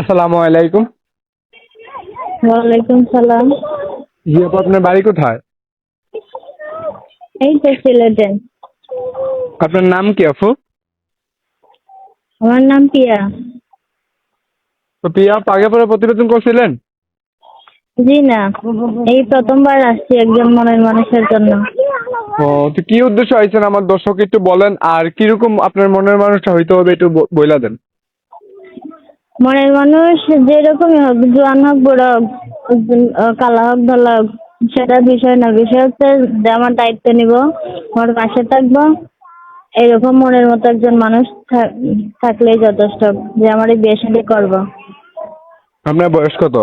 আসসালামু আলাইকুম। ওয়ালাইকুম সালাম। জি আপু আপনার বাড়ি কোথায়? এই তো সিলেটে আপনার নাম কি আপু? আমার নাম পিয়া। তো পিয়া আপু আগে পরে প্রতিবেদন করছিলেন? জি না এই প্রথমবার আসছি একজন মনের মানুষের জন্য। ও তো কি উদ্দেশ্য আইছেন? আমার দর্শক একটু বলেন আর কীরকম আপনার মনের মানুষটা হইতে হবে একটু বইলা দেন। মনের মানুষ যেরকমই হোক জোয়ান হোক বুড়ো হোক কালা হোক ধলা হোক সেটা বিষয় না বিষয় হচ্ছে আমার দায়িত্ব নিব আমার পাশে থাকব। এরকম মনের মতো একজন মানুষ থাক- থাকলেই যথেষ্ট যে আমার এই বিয়ে শাদী করব। আপনার বয়স কত?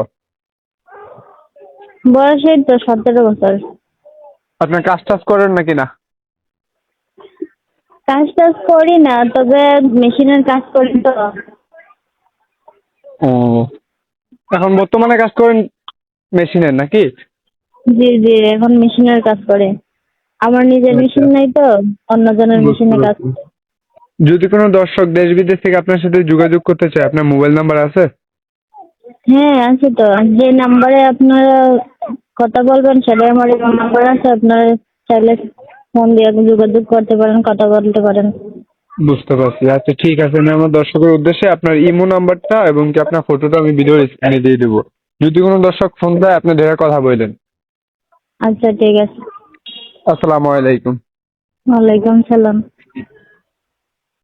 বয়স এই তো সতেরো বছর। আপনার কাজ টাজ করেন নাকি না? কাজ টাজ করি না তবে মেশিনের কাজ করি তো। এখন বর্তমানে কাজ করেন মেশিনের নাকি? জি জি এখন মেশিনের কাজ করে। আমার নিজের আচ্ছা। মেশিন নাই তো অন্যজনের মেশিনে কাজ যদি কোনো দর্শক দেশ বিদেশ থেকে আপনার সাথে যোগাযোগ করতে চায় আপনার মোবাইল নাম্বার আছে? হ্যাঁ আছে তো। যে নাম্বারে আপনারা কথা বলবেন সেটাই আমার নাম্বার আছে। আপনারা চাইলে ফোন দিয়ে যোগাযোগ করতে পারেন কথা বলতে পারেন। বুঝতে পারছি। আচ্ছা ঠিক আছে আমি আমার দর্শকের উদ্দেশ্যে আপনার ইমো নাম্বারটা এবং কি আপনার ফটোটা আমি ভিডিওর স্ক্রিনে দিয়ে দেবো। যদি কোনো দর্শক ফোন দেয় আপনি ধরে কথা বললেন। আচ্ছা ঠিক আছে। আসসালামু আলাইকুম। ওয়ালাইকুম সালাম।